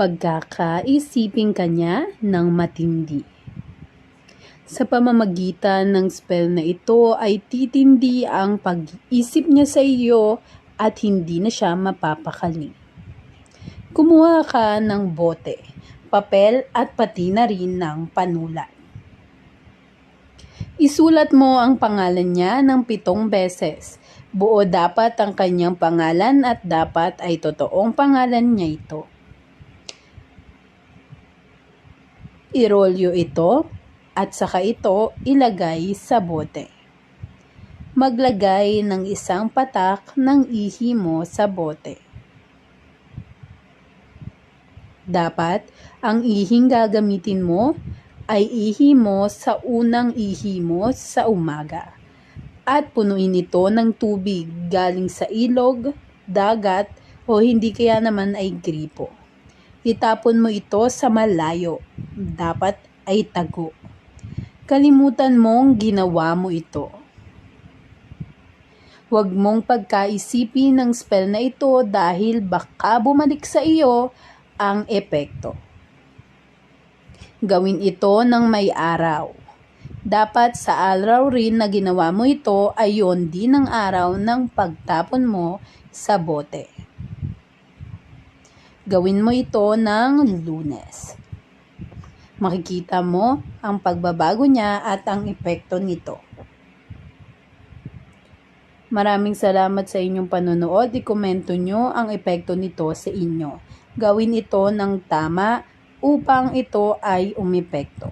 pagkakaisipin kanya ng matindi. Sa pamamagitan ng spell na ito ay titindi ang pag-iisip niya sa iyo at hindi na siya mapapakali. Kumuha ka ng bote, papel at pati na rin ng panulat. Isulat mo ang pangalan niya ng pitong beses. Buo dapat ang kanyang pangalan at dapat ay totoong pangalan niya ito. Irolyo ito at saka ito ilagay sa bote. Maglagay ng isang patak ng ihi mo sa bote. Dapat ang ihing gagamitin mo ay ihi mo sa unang ihi mo sa umaga at punuin ito ng tubig galing sa ilog, dagat o hindi kaya naman ay gripo. Itapon mo ito sa malayo, dapat ay tago. Kalimutan mong ginawa mo ito. Huwag mong pagkaisipin ng spell na ito dahil baka bumalik sa iyo ang epekto. Gawin ito ng may araw. Dapat sa araw rin na ginawa mo ito ay yon din ang araw ng pagtapon mo sa bote. Gawin mo ito ng lunes. Makikita mo ang pagbabago niya at ang epekto nito. Maraming salamat sa inyong panonood. I-komento nyo ang epekto nito sa inyo. Gawin ito ng tama upang ito ay umepekto.